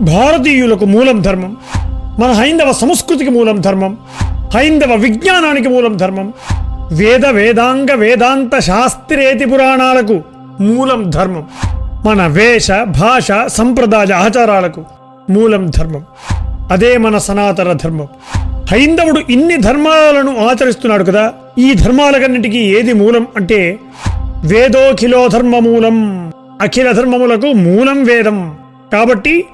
భారతీయులకు మూలం ధర్మం మన హైందవ సంస్కృతికి మూలం ధర్మం హైందవ విజ్ఞానానికి మూలం ధర్మం వేద వేదాంగ వేదాంత శాస్త్రేతి పురాణాలకు మూలం ధర్మం మన వేష భాష సంప్రదాయ ఆచారాలకు మూలం ధర్మం. అదే మన సనాతన ధర్మం. హైందవుడు ఇన్ని ధర్మాలను ఆచరిస్తున్నాడు కదా ఈ ధర్మాలకన్నిటికీ ఏది మూలం అంటే వేదోఖిలో ధర్మ మూలం అఖిల ధర్మములకు మూలం వేదం. కాబట్టి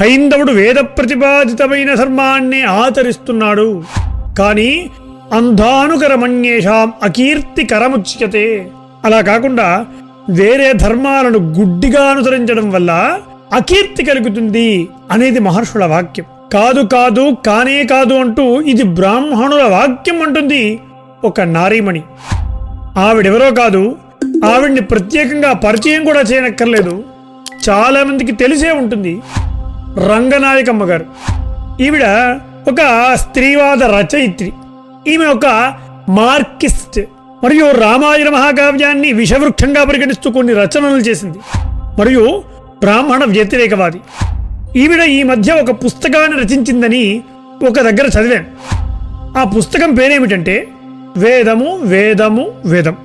హైందవుడు వేద ప్రతిపాదితమైన ధర్మాన్ని ఆచరిస్తున్నాడు. కానీ అంధానుకరమణ్యేషాం అకీర్తికరముచ్యతే. అలా కాకుండా వేరే ధర్మాలను గుడ్డిగా అనుసరించడం వల్ల అకీర్తి కలుగుతుంది అనేది మహర్షుల వాక్యం. కాదు కాదు కానే కాదు అంటూ ఇది బ్రాహ్మణుల వాక్యం అంటుంది ఒక నారీమణి. ఆవిడెవరో కాదు ఆవిడ్ని ప్రత్యేకంగా పరిచయం కూడా చేయనక్కర్లేదు. చాలామందికి తెలిసే ఉంటుంది. రంగనాయకమ్మ గారు ఈవిడ ఒక స్త్రీవాద రచయిత్రి. ఈమె ఒక మార్కిస్ట్ మరియు రామాయణ మహాకావ్యాన్ని విషవృక్షంగా పరిగణిస్తూ కొన్ని రచనలు చేసింది. మరియు బ్రాహ్మణ వ్యతిరేకవాది. ఈవిడ ఈ మధ్య ఒక పుస్తకాన్ని రచించిందని ఒక దగ్గర చదివాను. ఆ పుస్తకం పేరేమిటంటే వేదము వేదము వేదం.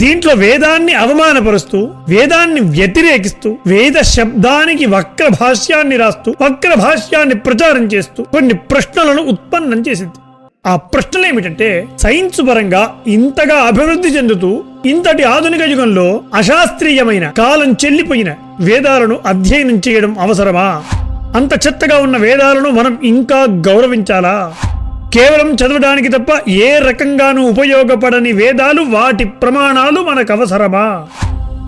దీంట్లో వేదాన్ని అవమానపరుస్తూ వేదాన్ని వ్యతిరేకిస్తూ వేద శబ్దానికి వక్ర భాష్యాన్ని రాస్తూ వక్ర భాష్యాన్ని ప్రచారం చేస్తూ కొన్ని ప్రశ్నలను ఉత్పన్నం చేసింది. ఆ ప్రశ్నలు ఏమిటంటే సైన్స్ పరంగా ఇంతగా అభివృద్ధి చెందుతూ ఇంతటి ఆధునిక యుగంలో అశాస్త్రీయమైన కాలం చెల్లిపోయిన వేదాలను అధ్యయనం చేయడం అవసరమా? అంత చెత్తగా ఉన్న వేదాలను మనం ఇంకా గౌరవించాలా? కేవలం చదవడానికి తప్ప ఏ రకంగానూ ఉపయోగపడని వేదాలు వాటి ప్రమాణాలు మనకు అవసరమా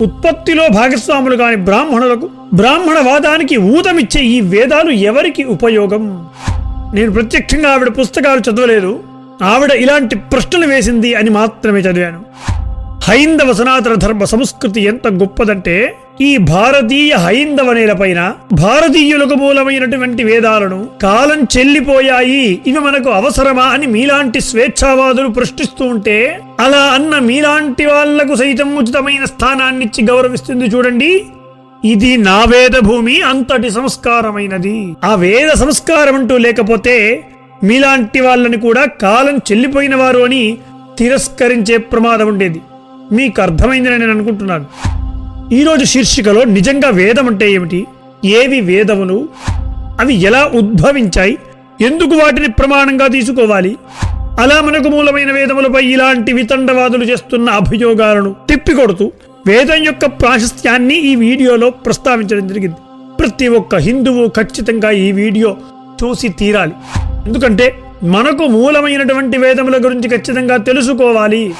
ఉత్పత్తిలో భాగస్వాములు కాని బ్రాహ్మణులకు బ్రాహ్మణవాదానికి ఊతమిచ్చే ఈ వేదాలు ఎవరికి ఉపయోగం? నేను ప్రత్యక్షంగా ఆవిడ పుస్తకాలు చదవలేదు. ఆవిడ ఇలాంటి ప్రశ్నలు వేసింది అని మాత్రమే చదివాను. హైందవ సనాతన ధర్మ సంస్కృతి ఎంత గొప్పదంటే ఈ భారతీయ హైందవ నేలపైన భారతీయులకు మూలమైనటువంటి వేదాలను కాలం చెల్లిపోయాయి ఇవి మనకు అవసరమా అని మీలాంటి స్వేచ్ఛావాదులు ప్రశ్నిస్తూ ఉంటే అలా అన్న మీలాంటి వాళ్ళకు సైతం ఉచితమైన స్థానాన్నిచ్చి గౌరవిస్తుంది చూడండి. ఇది నా వేద భూమి అంతటి సంస్కారమైనది. ఆ వేద సంస్కారం అంటూ లేకపోతే మీలాంటి వాళ్ళని కూడా కాలం చెల్లిపోయిన వారు అని తిరస్కరించే ప్రమాదం ఉండేది. మీకు అర్థమైందని నేను అనుకుంటున్నాను. ఈరోజు శీర్షికలో నిజంగా వేదం అంటే ఏమిటి? ఏవి వేదములు? అవి ఎలా ఉద్భవించాయి? ఎందుకు వాటిని ప్రమాణంగా తీసుకోవాలి? అలా మనకు మూలమైన వేదములపై ఇలాంటి వితండవాదులు చేస్తున్న అభియోగాలను తిప్పికొడుతూ వేదం యొక్క ప్రాశస్త్యాన్ని ఈ వీడియోలో ప్రస్తావించడం జరిగింది. ప్రతి ఒక్క హిందువు ఖచ్చితంగా ఈ వీడియో చూసి తీరాలి. ఎందుకంటే మనకు మూలమైనటువంటి వేదముల గురించి ఖచ్చితంగా తెలుసుకోవాలి.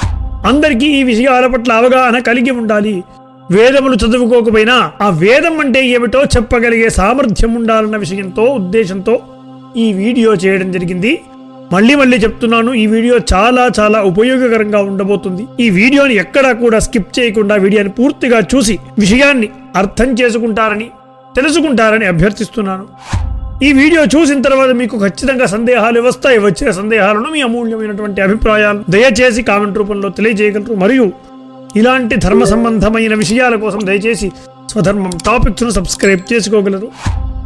అందరికీ ఈ విషయాల పట్ల అవగాహన కలిగి ఉండాలి. వేదములు చదువుకోకపోయినా ఆ వేదం అంటే ఏమిటో చెప్పగలిగే సామర్థ్యం ఉండాలన్న విషయంతో ఉద్దేశంతో ఈ వీడియో చేయడం జరిగింది. మళ్ళీ మళ్ళీ చెప్తున్నాను ఈ వీడియో చాలా చాలా ఉపయోగకరంగా ఉండబోతుంది. ఈ వీడియోని ఎక్కడా కూడా స్కిప్ చేయకుండా వీడియోని పూర్తిగా చూసి విషయాన్ని అర్థం చేసుకుంటారని తెలుసుకుంటారని అభ్యర్థిస్తున్నాను. ఈ వీడియో చూసిన తర్వాత మీకు ఖచ్చితంగా సందేహాలు వస్తాయి. వచ్చిన సందేహాలను మీ అమూల్యమైనటువంటి అభిప్రాయాలు దయచేసి కామెంట్ రూపంలో తెలియజేయగలరు. మరియు ఇలాంటి ధర్మ సంబంధమైన విషయాల కోసం దయచేసి స్వధర్మం టాపిక్స్ను సబ్స్క్రైబ్ చేసుకోగలరు.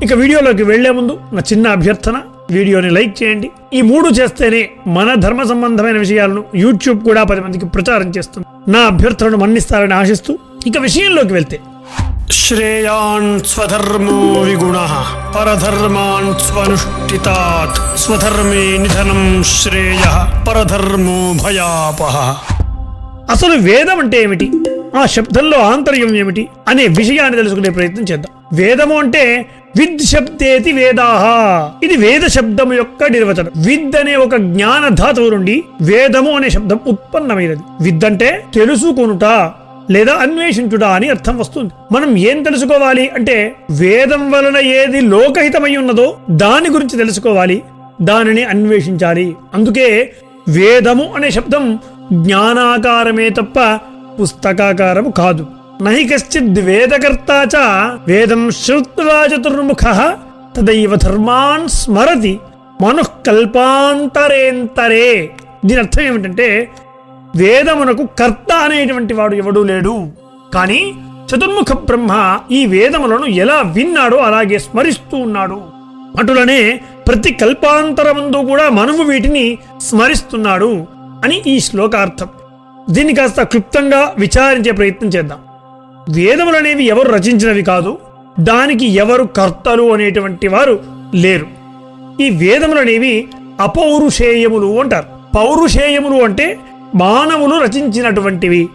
ఇక వీడియోలోకి వెళ్ళే ముందు నా చిన్న అభ్యర్థన వీడియోని లైక్ చేయండి. ఈ మూడు చేస్తేనే మన ధర్మ సంబంధమైన విషయాలను యూట్యూబ్ కూడా పది మందికి ప్రచారం చేస్తుంది. నా అభ్యర్థనను మన్నిస్తారని ఆశిస్తూ ఇక విషయంలోకి వెళ్తే. శ్రేయాన్ స్వధర్మో విగుణ పరధర్మాన్ స్వనుష్ఠితాత్ స్వధర్మే నిధనం శ్రేయ పరధర్మో భయాపహ అసలు వేదం అంటే ఏమిటి? ఆ శబ్దంలో ఆంతర్యం ఏమిటి? అనే విషయాన్ని తెలుసుకునే ప్రయత్నం చేద్దాం. వేదము అంటే విద్ శబ్దేతి వేదాహ. ఇది వేద శబ్దం యొక్క నిర్వచనం. విద్ అనే ఒక జ్ఞాన ధాతువు నుండి వేదము అనే శబ్దం ఉత్పన్నమైనది. విద్ అంటే తెలుసుకొనుట లేదా అన్వేషించుట అని అర్థం వస్తుంది. మనం ఏం తెలుసుకోవాలి అంటే వేదం వలన ఏది లోకహితమై ఉన్నదో దాని గురించి తెలుసుకోవాలి. దానిని అన్వేషించాలి. అందుకే వేదము అనే శబ్దం జ్ఞానాకారమే తప్ప పుస్తకాకారము కాదు. నహి కశ్చిద్ వేదకర్తా చ వేదం శ్రుత్వా చతుర్ముఖ తదైవ ధర్మాన్ స్మరతి మనుఃకల్పాంతరేంతరే. దీని అర్థం ఏమిటంటే వేదమునకు కర్త అనేటువంటి వాడు ఎవడూ లేడు. కానీ చతుర్ముఖ బ్రహ్మ ఈ వేదములను ఎలా విన్నాడో అలాగే స్మరిస్తూ ఉన్నాడు. అటులనే ప్రతి కల్పాంతరమందు కూడా మనము వీటిని స్మరిస్తున్నాడు. అని ఈ శ్లోకార్థం. దీన్ని కాస్త క్లుప్తంగా విచారించే ప్రయత్నం చేద్దాం. వేదములు అనేవి ఎవరు రచించినవి కాదు దానికి ఎవరు కర్తలు అనేటువంటి వారు లేరు. ఈ వేదములు అనేవి అపౌరుషేయములు అంటారు. పౌరుషేయములు అంటే మానవులు రచించినటువంటివి.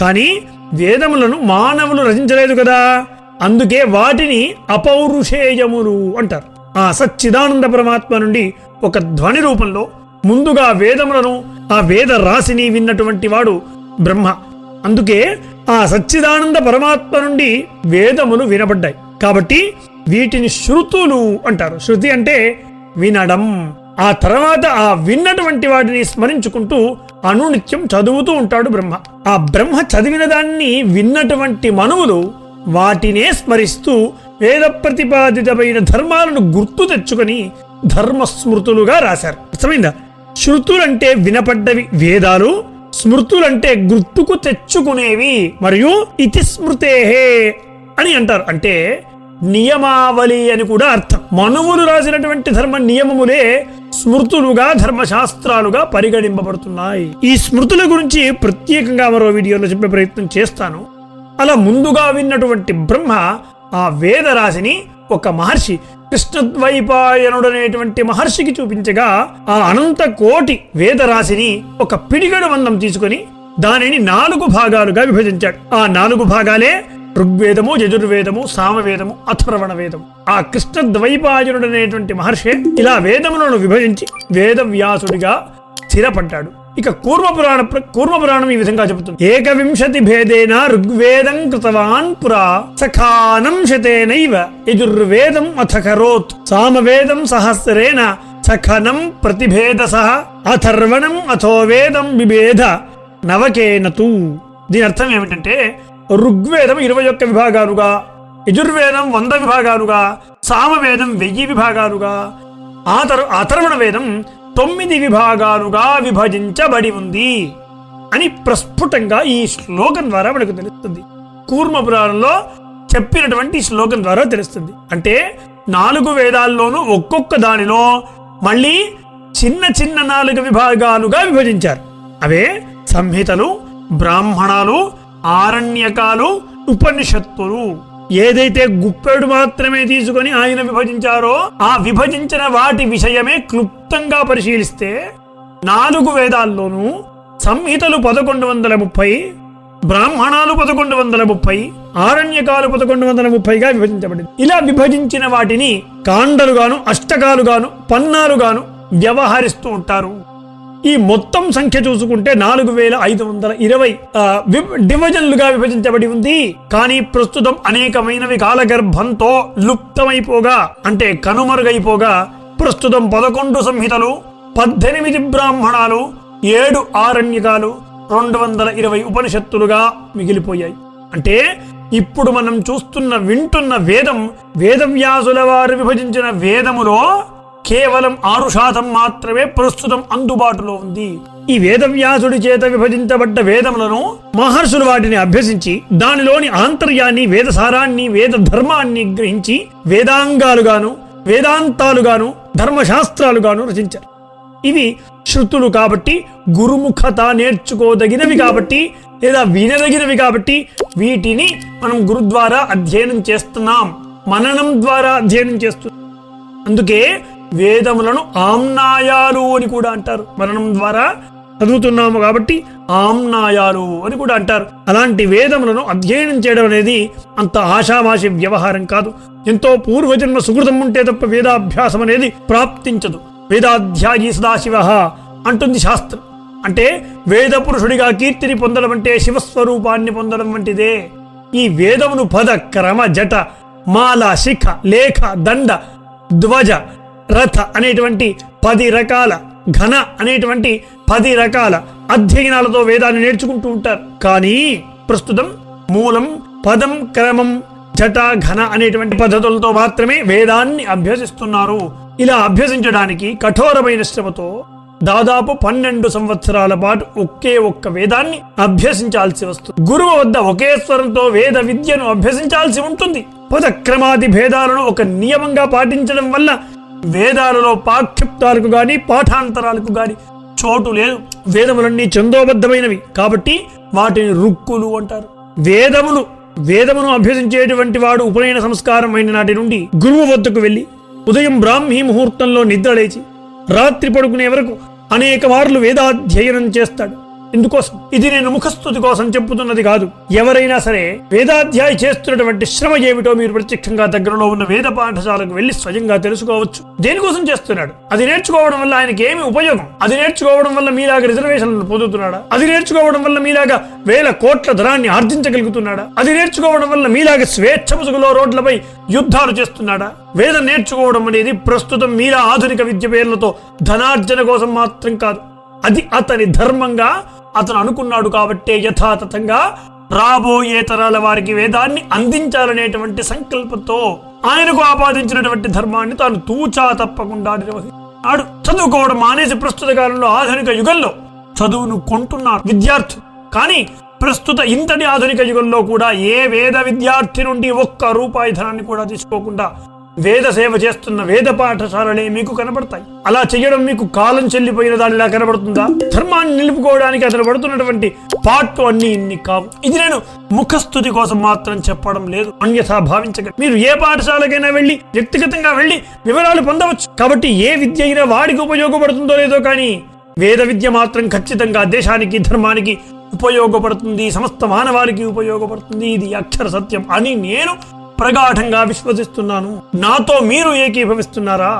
కానీ వేదములను మానవులు రచించలేదు కదా అందుకే వాటిని అపౌరుషేయములు అంటారు. ఆ సచ్చిదానంద పరమాత్మ నుండి ఒక ధ్వని రూపంలో ముందుగా వేదములను ఆ వేద రాశిని విన్నటువంటి వాడు బ్రహ్మ. అందుకే ఆ సచ్చిదానంద పరమాత్మ నుండి వేదములు వినబడ్డాయి. కాబట్టి వీటిని శృతులు అంటారు. శృతి అంటే వినడం. ఆ తర్వాత ఆ విన్నటువంటి వాటిని స్మరించుకుంటూ అనునిత్యం చదువుతూ ఉంటాడు బ్రహ్మ. ఆ బ్రహ్మ చదివిన దాన్ని విన్నటువంటి మనువులు వాటినే స్మరిస్తూ వేద ప్రతిపాదితమైన ధర్మాలను గుర్తు తెచ్చుకొని ధర్మస్మృతులుగా రాశారు. అర్థమైందా? శృతులంటే వినపడ్డవి వేదాలు స్మృతులంటే గుర్తుకు తెచ్చుకునేవి మరియు ఇతి స్మృతేహే అని అంటారు. అంటే నియమావళి అని కూడా అర్థం. మనువులు రాసినటువంటి ధర్మ నియమములే స్మృతులుగా ధర్మశాస్త్రాలుగా పరిగణింపబడుతున్నాయి. ఈ స్మృతుల గురించి ప్రత్యేకంగా మరో వీడియోలో చెప్పే ప్రయత్నం చేస్తాను. అలా ముందుగా విన్నటువంటి బ్రహ్మ ఆ వేద రాశిని ఒక మహర్షి కృష్ణద్వైపాయనుడనేటువంటి మహర్షికి చూపించగా ఆ అనంత కోటి వేదరాశిని ఒక పిడిగడు మందం తీసుకొని దానిని నాలుగు భాగాలుగా విభజించాడు. ఆ నాలుగు భాగాలే ఋగ్వేదము యజుర్వేదము సామవేదము అథర్వణ వేదము ఆ కృష్ణ ద్వైపాయనుడనేటువంటి మహర్షి ఇలా వేదములను విభజించి వేదవ్యాసుడిగా స్థిరపడ్డాడు. ఇక కూర్మపురాణ కూర్మపురాణం ఈ విధంగా చెబుతుంది. ఏకవింశతి భేదేన ఋగ్వేదం కృతవాన్ పురా సఖానం శతేనైవ యజుర్వేదం అథ కరోత్ సామవేదం సహస్రేణ సఖనం ప్రతిభేద సహ అథర్వణం అథో వేదం బిభేద నవకేనతు. దీని అర్థం ఏమిటంటే ఋగ్వేదం ఇరవై ఒక్క విభాగాలుగా యజుర్వేదం వంద విభాగాలుగా సామవేదం వెయ్యి విభాగాలుగా ఆ తరు అథర్వణ వేదం తొమ్మిది విభాగాలుగా విభజించబడి ఉంది అని ప్రస్ఫుటంగా ఈ శ్లోకం ద్వారా మనకు తెలుస్తుంది. కూర్మ పురాణంలో చెప్పినటువంటి శ్లోకం ద్వారా తెలుస్తుంది. అంటే నాలుగు వేదాల్లోనూ ఒక్కొక్క దానిలో మళ్ళీ చిన్న చిన్న నాలుగు విభాగాలుగా విభజించారు. అవే సంహితలు బ్రాహ్మణాలు ఆరణ్యకాలు ఉపనిషత్తులు. ఏదైతే గుప్పెడు మాత్రమే తీసుకొని ఆయన విభజించారో ఆ విభజించిన వాటి విషయమే క్లుప్ మొత్తంగా పరిశీలిస్తే నాలుగు వేదాల్లోనూ సంహితలు పదకొండు వందల ముప్పై బ్రాహ్మణాలు పదకొండు వందల ముప్పై ఆరణ్యకాలు పదకొండు వందల ముప్పైగా విభజించబడింది. ఇలా విభజించిన వాటిని కాండలుగాను అష్టకాలుగాను పన్నాలుగాను వ్యవహరిస్తూ ఉంటారు. ఈ మొత్తం సంఖ్య చూసుకుంటే నాలుగు వేల ఐదు వందల ఇరవై వి- డివిజన్లుగా విభజించబడి ఉంది. కానీ ప్రస్తుతం అనేకమైనవి కాలగర్భంతో లుప్తమైపోగా అంటే కనుమరుగైపోగా ప్రస్తుతం పదకొండు సంహితలు పద్దెనిమిది బ్రాహ్మణాలు ఏడు ఆరణ్యకాలు రెండు వందల ఇరవై ఉపనిషత్తులుగా మిగిలిపోయాయి. అంటే ఇప్పుడు మనం చూస్తున్న వింటున్న వేదం వేదవ్యాసుల వారు విభజించిన వేదములో కేవలం ఆరు శాతం మాత్రమే ప్రస్తుతం అందుబాటులో ఉంది. ఈ వేదవ్యాసుడి చేత విభజించబడ్డ వేదములను మహర్షులు వాటిని అభ్యసించి దానిలోని ఆంతర్యాన్ని వేదసారాన్ని వేద ధర్మాన్ని గ్రహించి వేదాంగాలుగాను వేదాంతాలుగాను ధర్మశాస్త్రాలుగాను రచించారు. ఇవి శృతులు కాబట్టి గురుముఖత నేర్చుకోదగినవి కాబట్టి లేదా వినదగినవి కాబట్టి వీటిని మనం గురు ద్వారా అధ్యయనం చేస్తున్నాం. మననం ద్వారా అధ్యయనం చేస్తున్నాం. అందుకే వేదములను ఆమ్నాయాలు అని కూడా అంటారు. మననం ద్వారా చదువుతున్నాము కాబట్టి ఆమ్నాయాలు అని కూడా అంటారు. అలాంటి వేదములను అధ్యయనం చేయడం అనేది అంత ఆషామాషి వ్యవహారం కాదు. ఎంతో పూర్వజన్మ సుకృతం ఉంటే తప్ప వేదాభ్యాసం అనేది ప్రాప్తించదు. వేదాధ్యాయి సదాశివ అంటుంది శాస్త్రం. అంటే వేద పురుషుడిగా కీర్తిని పొందడం అంటే శివస్వరూపాన్ని పొందడం వంటిదే. ఈ వేదమును పద క్రమ జట మాల శిఖ లేఖ దండ ధ్వజ రథ అనేటువంటి పది రకాల ఘన అనేటువంటి పది రకాల అధ్యయనాలతో వేదాన్ని నేర్చుకుంటూ ఉంటారు. కానీ ప్రస్తుతం మూలం పదం క్రమం జట ఘన అనేటువంటి పద్ధతులతో మాత్రమే వేదాన్ని అభ్యసిస్తున్నారు. ఇలా అభ్యసించడానికి కఠోరమైన శ్రమతో దాదాపు పన్నెండు సంవత్సరాల పాటు ఒకే ఒక్క వేదాన్ని అభ్యసించాల్సి వస్తుంది. గురువు వద్ద ఒకే స్వరంతో వేద విద్యను అభ్యసించాల్సి ఉంటుంది. పదక్రమాది భేదాలను ఒక నియమంగా పాటించడం వల్ల వేదాలలో పాఠ్యుక్తాలకు గాని పాఠాంతరాలకు గాని చోటు లేదు. వేదములన్నీ చందోబద్ధమైనవి. కాబట్టి వాటిని రుక్కులు అంటారు. వేదములు వేదమును అభ్యసించేటువంటి వాడు ఉపనయన సంస్కారం అయిన నాటి నుండి గురువు వద్దకు వెళ్ళి ఉదయం బ్రాహ్మీ ముహూర్తంలో నిద్రలేచి రాత్రి పడుకునే వరకు అనేక మార్లు వేదాధ్యయనం చేస్తాడు. ఎందుకోసం ఇది నేను ముఖస్థుతి కోసం చెప్పుతున్నది కాదు. ఎవరైనా సరే వేదాధ్యాయ చేస్తున్నటువంటి శ్రమ ఏమిటో మీరు ప్రత్యక్షంగా దగ్గరలో ఉన్న వేద పాఠశాలకు వెళ్ళి స్వయంగా తెలుసుకోవచ్చు. దేనికోసం చేస్తున్నాడు? అది నేర్చుకోవడం వల్ల ఆయనకి ఏమి ఉపయోగం? అది నేర్చుకోవడం వల్ల మీలాగా రిజర్వేషన్లను పొందుతున్నాడా? అది నేర్చుకోవడం వల్ల మీలాగా వేల కోట్ల ధనాన్ని ఆర్జించగలుగుతున్నాడా? అది నేర్చుకోవడం వల్ల మీలాగా స్వేచ్ఛ ముసుగులో రోడ్లపై యుద్ధాలు చేస్తున్నాడా? వేదం నేర్చుకోవడం అనేది ప్రస్తుతం మీలా ఆధునిక విద్య పేర్లతో ధనార్జన కోసం మాత్రం కాదు. అది అతని ధర్మంగా అతను అనుకున్నాడు కాబట్టే యథాతథంగా రాబోయే తరాల వారికి వేదాన్ని అందించాలనేటువంటి సంకల్పంతో ఆయనకు ఆపాదించినటువంటి ధర్మాన్ని తాను తూచా తప్పకుండా నిర్వహిస్తున్నాడు. చదువుకోవడం మానేసి ప్రస్తుత కాలంలో ఆధునిక యుగంలో చదువును కొంటున్నారు విద్యార్థులు. కానీ ప్రస్తుత ఇంతటి ఆధునిక యుగంలో కూడా ఏ వేద విద్యార్థి నుండి ఒక్క రూపాయి ధనాన్ని కూడా తీసుకోకుండా వేద సేవ చేస్తున్న వేద పాఠశాలలే మీకు కనబడతాయి. అలా చేయడం మీకు కాలం చెల్లిపోయిన దానిలా కనబడుతుందా? ధర్మాన్ని నిలుపుకోవడానికి అతను పడుతున్నటువంటి పాటు అన్ని ఇన్ని కావు. ఇది నేను ముఖస్థుతి కోసం మాత్రం చెప్పడం లేదు. అన్యథా భావించక. మీరు ఏ పాఠశాలకైనా వెళ్ళి వ్యక్తిగతంగా వెళ్ళి వివరాలు పొందవచ్చు. కాబట్టి ఏ విద్య అయినా వాడికి ఉపయోగపడుతుందో లేదో కానీ వేద విద్య మాత్రం ఖచ్చితంగా దేశానికి ధర్మానికి ఉపయోగపడుతుంది. సమస్త మానవాళికి ఉపయోగపడుతుంది. ఇది అక్షర సత్యం అని నేను ప్రగాఢంగా విశ్వసిస్తున్నాను. నాతో మీరు ఏకీభవిస్తున్నారా?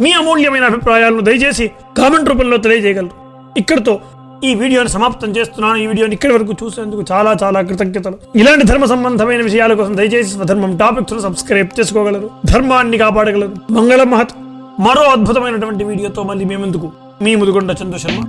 మీ అమూల్యమైన అభిప్రాయాలను దయచేసి కామెంట్ రూపంలో తెలియజేయగలరు. ఇక్కడితో ఈ వీడియోని సమాప్తం చేస్తున్నాను. ఈ వీడియోని ఇక్కడి వరకు చూసేందుకు చాలా చాలా కృతజ్ఞతలు. ఇలాంటి ధర్మ సంబంధమైన విషయాల కోసం దయచేసి స్వధర్మం టాపిక్స్ సబ్స్క్రైబ్ చేసుకోగలరు. ధర్మాన్ని కాపాడగలరు. మంగళ మహత్. మరో అద్భుతమైనటువంటి వీడియోతో మళ్ళీ మేమెందుకు? మీ ముదుగొండ చందు శర్మ